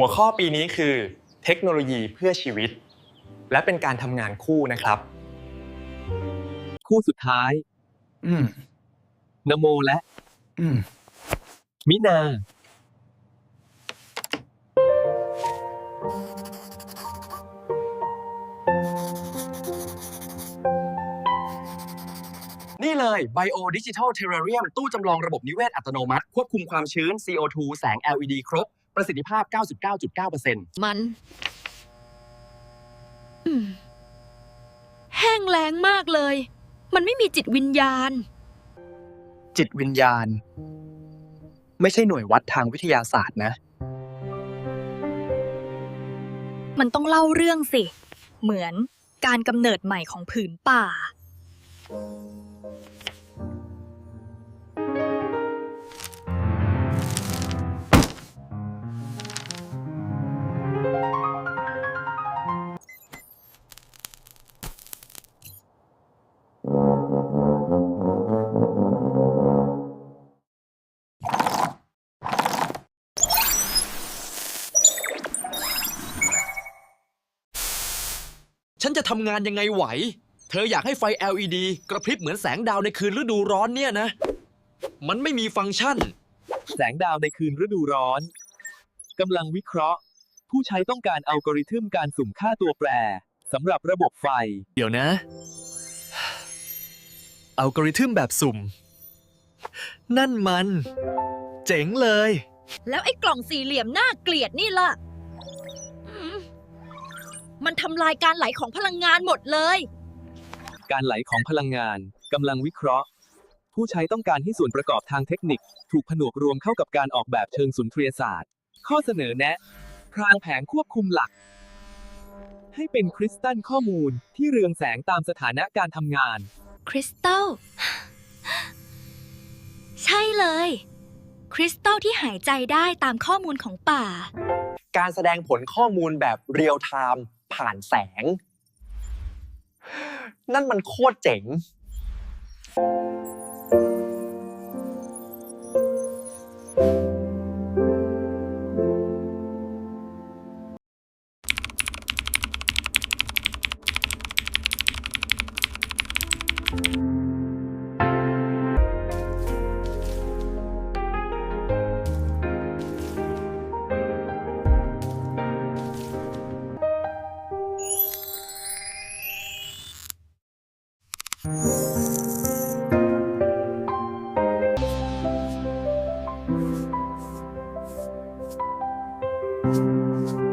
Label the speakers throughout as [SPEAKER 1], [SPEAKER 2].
[SPEAKER 1] หัวข้อปีนี้คือเทคโนโลยีเพื่อชีวิต และเป็นการทำงานคู่นะครับ
[SPEAKER 2] คู่สุดท้าย
[SPEAKER 3] อืม
[SPEAKER 2] นโมและ
[SPEAKER 3] อืม
[SPEAKER 2] มินา
[SPEAKER 3] นี่เลย Bio Digital Terrarium ตู้จำลองระบบนิเวศอัตโนมัติ ควบคุมความชื้น CO2 แสง LED ครบ ประสิทธิภาพ 99.9%
[SPEAKER 4] มัน อืม แห้งแล้งมากเลย มันไม่มีจิตวิญญาณ
[SPEAKER 5] จิตวิญญาณ ไม่ใช่หน่วยวัดทางวิทยาศาสตร์นะ
[SPEAKER 6] มันต้องเล่าเรื่องสิ เหมือนการกำเนิดใหม่ของผืนป่า
[SPEAKER 3] ฉันจะทำงานยังไงไหว เธออยากให้ไฟ LED กระพริบเหมือนแสงดาวในคืนฤดูร้อนเนี่ยนะ มันไม่มีฟังก์ชัน
[SPEAKER 2] แสงดาวในคืนฤดูร้อนกำลังวิเคราะห์ ผู้ใช้ต้องการอัลกอริทึมการสุ่มค่าตัวแปรสำหรับระบบไฟ
[SPEAKER 7] เดี๋ยวนะ อัลกอริทึมแบบสุ่ม นั่นมัน เจ๋งเลย
[SPEAKER 4] แล้วไอ้กล่องสี่เหลี่ยมน่าเกลียดนี่ล่ะอืม มันทำลายการไหลของพลังงานหมดเลย
[SPEAKER 2] การไหลของพลังงานกำลังวิเคราะห์ ผู้ใช้ต้องการให้ส่วนประกอบทางเทคนิค ถูกผนวกรวมเข้ากับการออกแบบเชิงสุนทรียศาสตร์ ข้อเสนอแนะ พรางแผงควบคุมหลัก ให้เป็นคริสตัลข้อมูลที่เรืองแสงตามสถานะการทำงาน
[SPEAKER 6] คริสตัล ใช่เลย คริสตัลที่หายใจได้ตามข้อมูลของป่า
[SPEAKER 3] การแสดงผลข้อมูลแบบเรียลไทม์ ผ่านแสง นั่นมันโคตรเจ๋ง Thank you.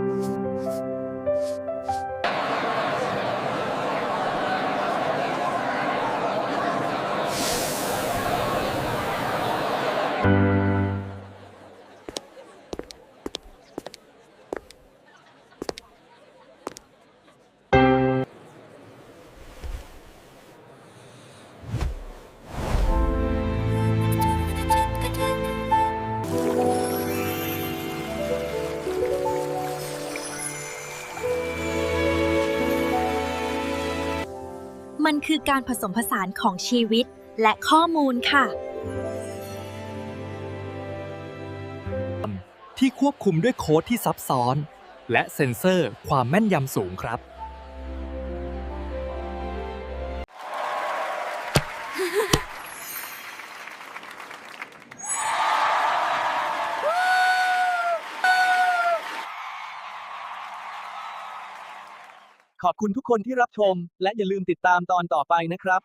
[SPEAKER 6] มันคือการผสมผสานของชีวิตและข้อมูลค่ะ
[SPEAKER 7] ที่ควบคุมด้วยโค้ดที่ซับซ้อน และเซ็นเซอร์ความแม่นยำสูงครับ
[SPEAKER 2] ขอบคุณทุกคนที่รับชม และอย่าลืมติดตามตอนต่อไปนะครับ